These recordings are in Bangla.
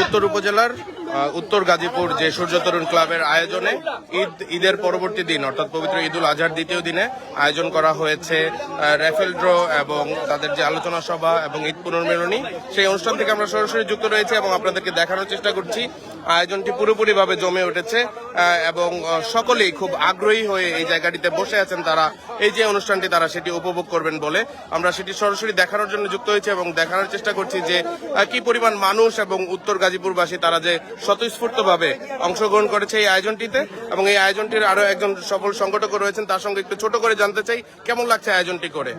উত্তর উপজেলার উত্তর গাজীপুর যে সূর্য তরুণ ক্লাবের আয়োজনে ঈদ, ঈদের পরবর্তী দিন, অর্থাৎ পবিত্র ঈদুল আজহার দ্বিতীয় দিনে আয়োজন করা হয়েছে র্যাফেল ড্র এবং তাদের যে আলোচনা সভা এবং ঈদ পুনর্মিলনী, সেই অনুষ্ঠান থেকে আমরা সরাসরি যুক্ত রয়েছে এবং আপনাদেরকে দেখানোর চেষ্টা করছি। আয়োজনটি পুরোপুরিভাবে জমে উঠেছে এবং সকলেই খুব আগ্রহী হয়ে এই জায়গাটিতে বসে আছেন তারা। এই যে অনুষ্ঠানটি তারা সেটি উপভোগ করবেন বলে আমরা সেটি সরাসরি দেখানোর জন্য যুক্ত হয়েছে এবং দেখানোর চেষ্টা করছি যে কি পরিমাণ মানুষ এবং উত্তর গাজীপুরবাসী তারা যে স্বতঃস্ফূর্তভাবে অংশগ্রহণ করেছে এই আয়োজনটিতে এবং এই আয়োজনটির আরও একজন সফল সংগঠক রয়েছেন, তার সঙ্গে একটু ছোট করে জানতে চাই, কেমন লাগছে আয়োজনটি করে?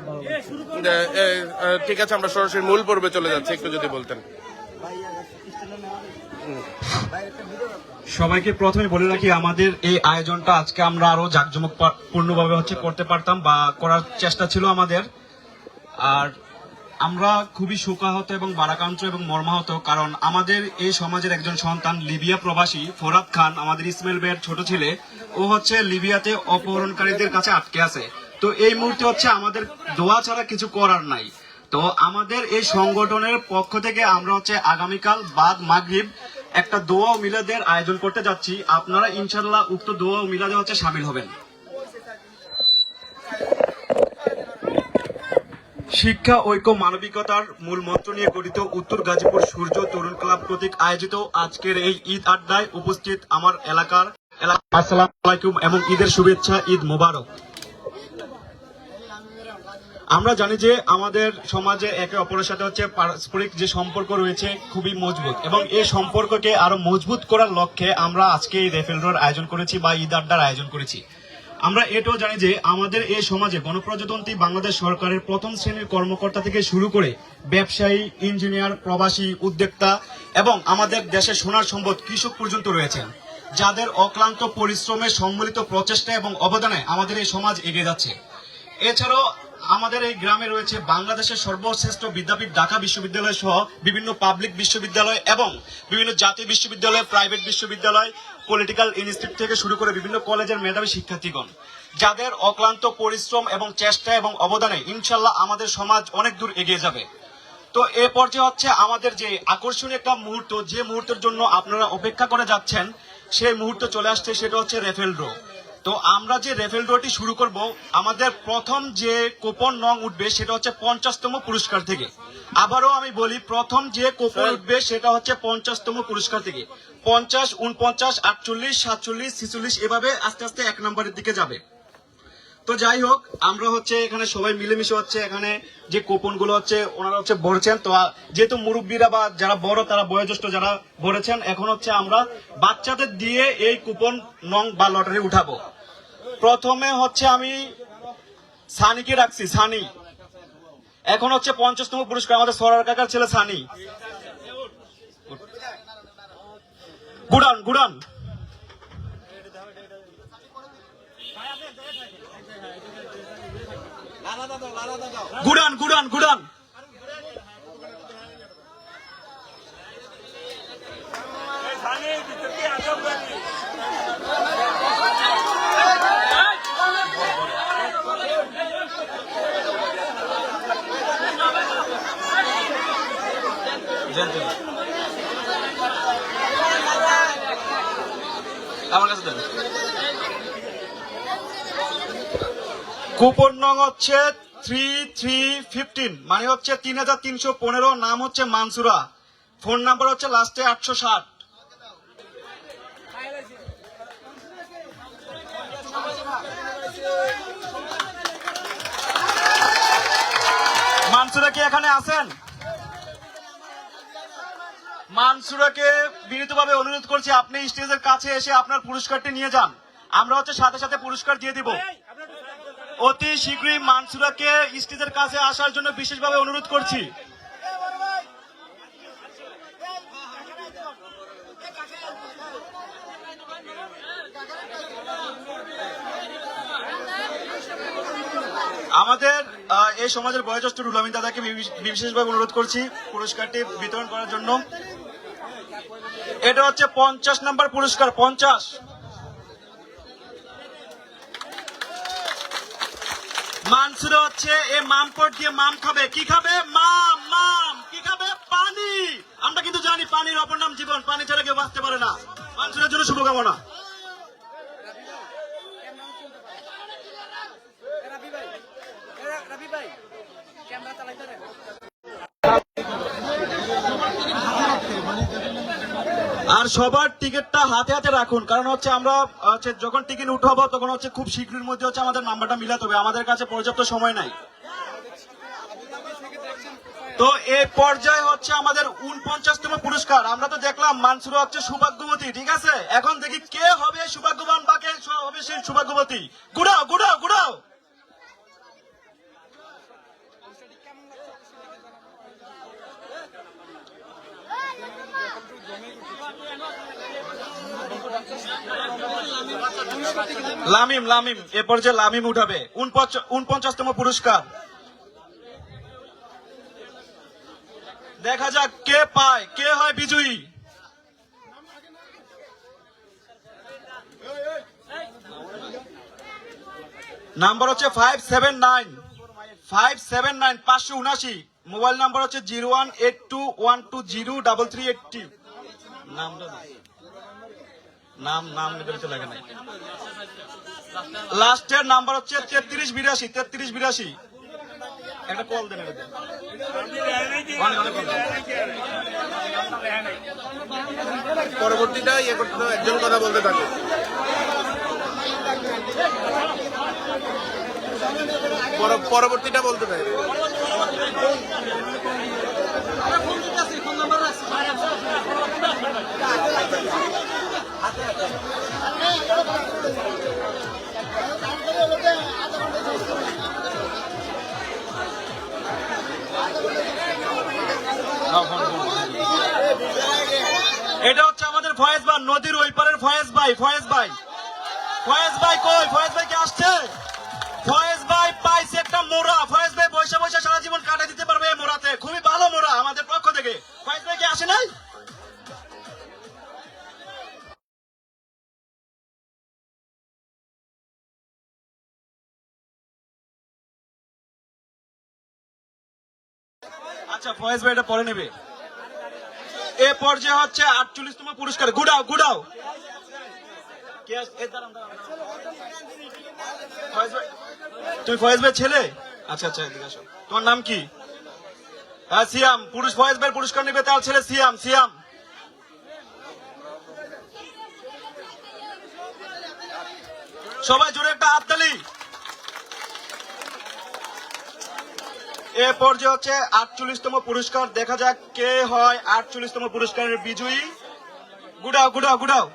ঠিক আছে, আমরা সরাসরি মূল পর্বে চলে যাচ্ছি, একটু যদি বলতেন। সবাইকে প্রথমে বলে রাখি, আমাদের এই আয়োজনটা আজকে আমরা আরও জাঁকজমক পূর্ণভাবে হচ্ছে করতে পারতাম বা করার চেষ্টা ছিল আমাদের। আর আমরা খুবই শোকাহত এবং বারাকান্ত এবং মর্মাহত, কারণ আমাদের এই সমাজের একজন সন্তান লিবিয়া প্রবাসী, ফোরাদ খান, আমাদের ইসমাইল ভাইয়ের ছোট ছেলে, ও হচ্ছে লিবিয়াতে অপহরণকারীদের কাছে আটকে আছে। তো এই মুহূর্তে হচ্ছে আমাদের দোয়া ছাড়া কিছু করার নাই। তো আমাদের এই সংগঠনের পক্ষ থেকে আমরা হচ্ছে আগামীকাল বাদ মাগরিব একটা দোয়া ও মিলাদের আয়োজন করতে যাচ্ছি। আপনারা ইনশাল্লাহ উক্ত দোয়া ও মিলাদে হচ্ছে সামিল হবেন। শিক্ষা, ঐক্য, মানবিকতার মূল মন্ত্র নিয়ে গঠিত উত্তর গাজীপুর সূর্য তরুণ ক্লাব কর্তৃক আয়োজিত আজকের এই ঈদ আড্ডায় উপস্থিত আমার এলাকার এলাকা আসসালাম এবং ঈদের শুভেচ্ছা, ঈদ মোবারক। আমরা জানি যে আমাদের সমাজে একে অপরের সাথে হচ্ছে পারস্পরিক যে সম্পর্ক রয়েছে খুবই মজবুত এবং এই সম্পর্ককে আরও মজবুত করার লক্ষ্যে আমরা আজকে এই রেফেল ড্রর আয়োজন করেছি বা ঈদ আড্ডার আয়োজন করেছি। আমরা এটাও জানি যে আমাদের এই সমাজে গণপ্রজাতন্ত্রী বাংলাদেশ সরকারের প্রথম শ্রেণির কর্মকর্তা থেকে শুরু করে ব্যবসায়ী, ইঞ্জিনিয়ার, প্রবাসী, উদ্যোক্তা এবং আমাদের দেশের সোনার সম্পদ কৃষক পর্যন্ত রয়েছেন, যাদের অক্লান্ত পরিশ্রমের সম্মিলিত প্রচেষ্টা এবং অবদানে আমাদের এই সমাজ এগিয়ে যাচ্ছে। এছাড়াও আমাদের এই গ্রামে রয়েছে বাংলাদেশের সর্বশ্রেষ্ঠ বিদ্যাপীঠ ঢাকা বিশ্ববিদ্যালয় সহ বিভিন্ন পাবলিক বিশ্ববিদ্যালয় এবং বিভিন্ন জাতীয় বিশ্ববিদ্যালয়, প্রাইভেট বিশ্ববিদ্যালয় পলিটিক্যাল ইনস্টিটিউট থেকে শুরু করে বিভিন্ন কলেজের মেধাবী শিক্ষার্থীগণ, যাদের অক্লান্ত পরিশ্রম এবং চেষ্টা এবং অবদানে ইনশাল্লাহ আমাদের সমাজ অনেক দূর এগিয়ে যাবে। তো এ পর্যায়ে হচ্ছে আমাদের যে আকর্ষণীয় একটা মুহূর্ত, যে মুহূর্তের জন্য আপনারা অপেক্ষা করে যাচ্ছেন, সেই মুহূর্ত চলে আসছে, সেটা হচ্ছে রেফেল ড্র। তো আমরা যে রেফেল ড্রটি শুরু করব আমাদের প্রথম যে কুপন নং উঠবে সেটা হচ্ছে পঞ্চাশতম পুরস্কার থেকে। আবারও আমি বলি প্রথম যে কোপন উঠবে সেটা হচ্ছে পঞ্চাশতম পুরস্কার থেকে। পঞ্চাশ উনপঞ্চাশ আটচল্লিশ সাতচল্লিশ ছিচল্লিশ এভাবে আস্তে আস্তে এক নম্বরের দিকে যাবে। তো যাই হোক আমরা হচ্ছে এখানে সবাই মিলেমিশে হচ্ছে এখানে যে কুপনগুলো হচ্ছে ওনারা হচ্ছে ভরছেন। তো যেহেতু মুরব্বীরা বা যারা বড় তারা বয়োজ্যেষ্ঠ যারা ভরেছেন এখন হচ্ছে আমরা বাচ্চাদের দিয়ে এই কুপন নং বা লটারি উঠাবো। প্রথমে হচ্ছে আমি সানিকে রাখছি, সানি। এখন হচ্ছে পঞ্চাশতম পুরস্কার, আমাদের সরার কাকার ছেলে সানি। গুডান গুডান। গুডান গুডান গুডান। কুপন নং হচ্ছে থ্রি থ্রি ফিফটিন মানে হচ্ছে তিন হাজার তিনশো পনেরো, নাম হচ্ছে মানসুরা। ফোন নাম্বার হচ্ছে লাস্টে আটশো ষাট। মানসুরা কি এখানে আছেন? মানসুরাকে বিনীতভাবে অনুরোধ করছি আপনি স্টেজের কাছে এসে আপনার পুরস্কারটি নিয়ে যান। আমরা হচ্ছে সাথে সাথে পুরস্কার দিয়ে দিব। অতি শীঘ্রই মানসুরাকে স্টেজের কাছে আসার জন্য বিশেষভাবে অনুরোধ করছি। আমাদের এই সমাজের বয়োজ্যেষ্ঠ রুলামিন দাদাকে বিশেষ- বিশেষভাবে অনুরোধ করছি পুরস্কারটি বিতরণ করার জন্য। এটা হচ্ছে পঞ্চাশ নাম্বার পুরস্কার, পঞ্চাশ। মানসুরা হচ্ছে, এ মাম কোট দিয়ে মাম খাবে। কি খাবে? মাম মাম। কি খাবে? পানি। আমরা কিন্তু জানি পানির অপর নাম জীবন। পানি ছাড়া কেউ বাঁচতে পারে না। মানসুরের জন্য শুভকামনা। ক্যামেরা চালাইতে আর সবার টিকিটটা হাতে হাতে রাখুন। কারণ হচ্ছে আমরা, হচ্ছে যখন টিকিট উঠাবো, তখন হচ্ছে খুব শীঘ্রের মধ্যে হচ্ছে আমাদের নাম্বারটা মিলাতে হবে। আমাদের কাছে পর্যাপ্ত সময় নাই। তো এই পর্যায়ে হচ্ছে আমাদের উনপঞ্চাশতম পুরস্কার। আমরা তো দেখলাম মানসুরা হচ্ছে সৌভাগ্যবতী, ঠিক আছে? এখন দেখি কে হবে সৌভাগ্যবান বা কে হবে সেই সৌভাগ্যবতী গুড়াও গুড়াও গুড়াও লামিম লামিম, এ পর্যায়ে লামিম উঠাবে। উনপঞ্চ- উনপঞ্চাশতম পুরস্কার। দেখা যাক কে পায়, কে হয় বিজয়ী। নাম্বার হচ্ছে five seven nine five seven nine পাঁচশো উনাশি মোবাইল নাম্বার হচ্ছে zero one eight two one two zero double three নামটা দাও। নাম নাম নিতে লাগে নাই লাস্টের নাম্বার হচ্ছে তেত্রিশ বিরাশি তেত্রিশ বিরাশি। একটা কল দেন। পরবর্তীটা ইয়ে করতে একজন কথা বলতে থাকে। পরবর্তীটা বলতে থাকে। এটা হচ্ছে আমাদের ফয়েজ ভাই, নদীর ওই পারের ফয়েজ ভাই ফয়েজ ভাই। ফয়েজ ভাই কই? ফয়েজ ভাই কি আসছে? ফয়েজ ভাই পাইছে একটা মোড়া। ফয়েজ ভাই বসে বসে সারা জীবন কাটা দিতে পারবে এই মোড়াতে। খুবই ভালো মোড়া আমাদের পক্ষ থেকে। ফয়েজ ভাই কি আসে নাই? আচ্ছা ফয়েজ ভাই এটা পরে নেবে। এ পর্যায়ে হচ্ছে আটচল্লিশতম পুরস্কার। গুড়াও গুড়াও তুমি ফয়েজ ভাই ছেলে? আচ্ছা আচ্ছা আসো। তোমার নাম কি? হ্যাঁ সিয়াম। পুরুষ ফয়েজ ভাই পুরস্কার নেবে তার ছেলে সিয়াম। সিয়াম। সবাই জোরে একটা হাততালি এ পর্যায়ে হচ্ছে আটচল্লিশতম পুরস্কার। দেখা যাক কে হয় আটচল্লিশতম পুরস্কারের বিজয়ী। গুডাও গুডাও গুডাও।